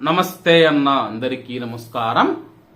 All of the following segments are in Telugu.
నమస్తే అన్న అందరికీ నమస్కారం.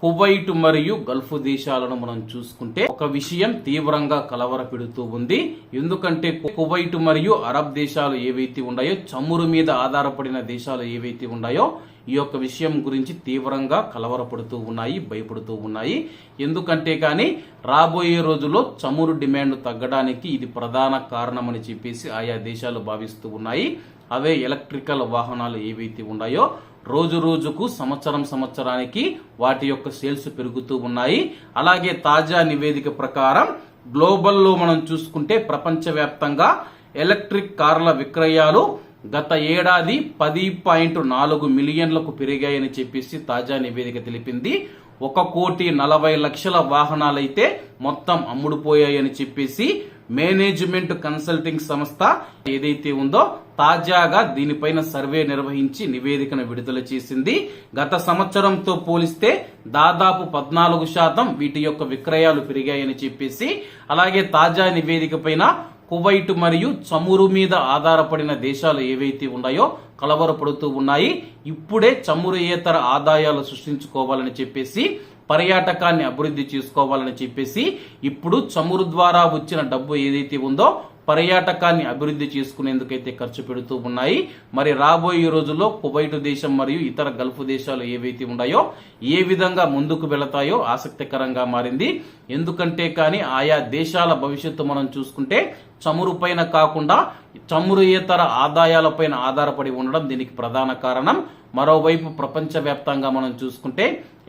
కువైట్ మరియు గల్ఫ్ దేశాలను మనం చూసుకుంటే ఒక విషయం తీవ్రంగా కలవరపెడుతూ ఉంది. ఎందుకంటే కువైట్ మరియు అరబ్ దేశాలు ఏవైతే ఉన్నాయో చమురు మీద ఆధారపడిన దేశాలు ఏవైతే ఉన్నాయో ఈ యొక్క విషయం గురించి తీవ్రంగా కలవరపడుతూ ఉన్నాయి భయపడుతూ ఉన్నాయి. ఎందుకంటే కానీ రాబోయే రోజుల్లో చమురు డిమాండ్ తగ్గడానికి ఇది ప్రధాన కారణమని చెప్పేసి ఆయా దేశాలు భావిస్తూ ఉన్నాయి. అవే ఎలక్ట్రికల్ వాహనాలు ఏవైతే ఉన్నాయో రోజు రోజుకు సంవత్సరం సంవత్సరానికి వాటి యొక్క సేల్స్ పెరుగుతూ ఉన్నాయి. అలాగే తాజా నివేదిక ప్రకారం గ్లోబల్లో మనం చూసుకుంటే ప్రపంచవ్యాప్తంగా ఎలక్ట్రిక్ కార్ల విక్రయాలు గత ఏడాది పది పాయింట్ నాలుగు మిలియన్లకు పెరిగాయని చెప్పేసి తాజా నివేదిక తెలిపింది. ఒక కోటి నలభై లక్షల వాహనాలైతే మొత్తం అమ్ముడుపోయాయని చెప్పేసి మేనేజ్మెంట్ కన్సల్టింగ్ సంస్థ ఏదైతే ఉందో తాజాగా దీనిపైన సర్వే నిర్వహించి నివేదికను విడుదల చేసింది. గత సంవత్సరంతో పోలిస్తే దాదాపు పద్నాలుగు శాతం వీటి యొక్క విక్రయాలు పెరిగాయని చెప్పేసి అలాగే తాజా నివేదిక పైన కువైట్ మరియు చమురు మీద ఆధారపడిన దేశాలు ఏవైతే ఉన్నాయో కలవరపడుతూ ఉన్నాయి. ఇప్పుడే చమురుయేతర ఆదాయాలు సృష్టించుకోవాలని చెప్పేసి పర్యాటకాన్ని అభివృద్ధి చేసుకోవాలని చెప్పేసి ఇప్పుడు చమురు ద్వారా వచ్చిన డబ్బు ఏదైతే ఉందో పర్యాటకాన్ని అభివృద్ధి చేసుకునేందుకైతే ఖర్చు పెడుతూ ఉన్నాయి. మరి రాబోయే రోజుల్లో కువైట్ దేశం మరియు ఇతర గల్ఫ్ దేశాలు ఏవైతే ఉన్నాయో ఏ విధంగా ముందుకు వెళతాయో ఆసక్తికరంగా మారింది. ఎందుకంటే కానీ ఆయా దేశాల భవిష్యత్తు మనం చూసుకుంటే చమురు పైన కాకుండా చమురు ఇతర ఆదాయాలపైన ఆధారపడి ఉండడం దీనికి ప్రధాన కారణం. మరోవైపు ప్రపంచవ్యాప్తంగా మనం చూసుకుంటే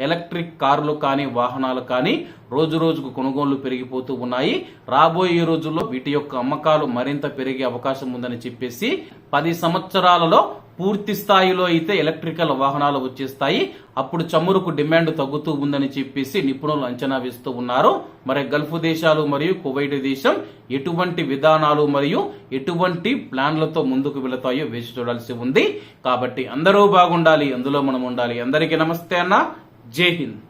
ఎలక్ట్రిక్ కార్లు కానీ వాహనాలు కానీ రోజు రోజుకు కొనుగోళ్ళు పెరిగిపోతూ ఉన్నాయి. రాబోయే రోజుల్లో వీటి యొక్క అమ్మకాలు మరింత పెరిగే అవకాశం ఉందని చెప్పేసి పది సంవత్సరాలలో పూర్తి స్థాయిలో అయితే ఎలక్ట్రికల్ వాహనాలు వచ్చేస్తాయి. అప్పుడు చమురుకు డిమాండ్ తగ్గుతూ ఉందని చెప్పేసి నిపుణులు అంచనా వేస్తూ ఉన్నారు. మరి గల్ఫ్ దేశాలు మరియు కువైట్ దేశం ఎటువంటి విధానాలు మరియు ఎటువంటి ప్లాన్లతో ముందుకు వెళతాయో వేసి చూడాల్సి ఉంది. కాబట్టి అందరూ బాగుండాలి. అందులో మనం ఉండాలి. అందరికీ నమస్తే అన్న. జై హింద్.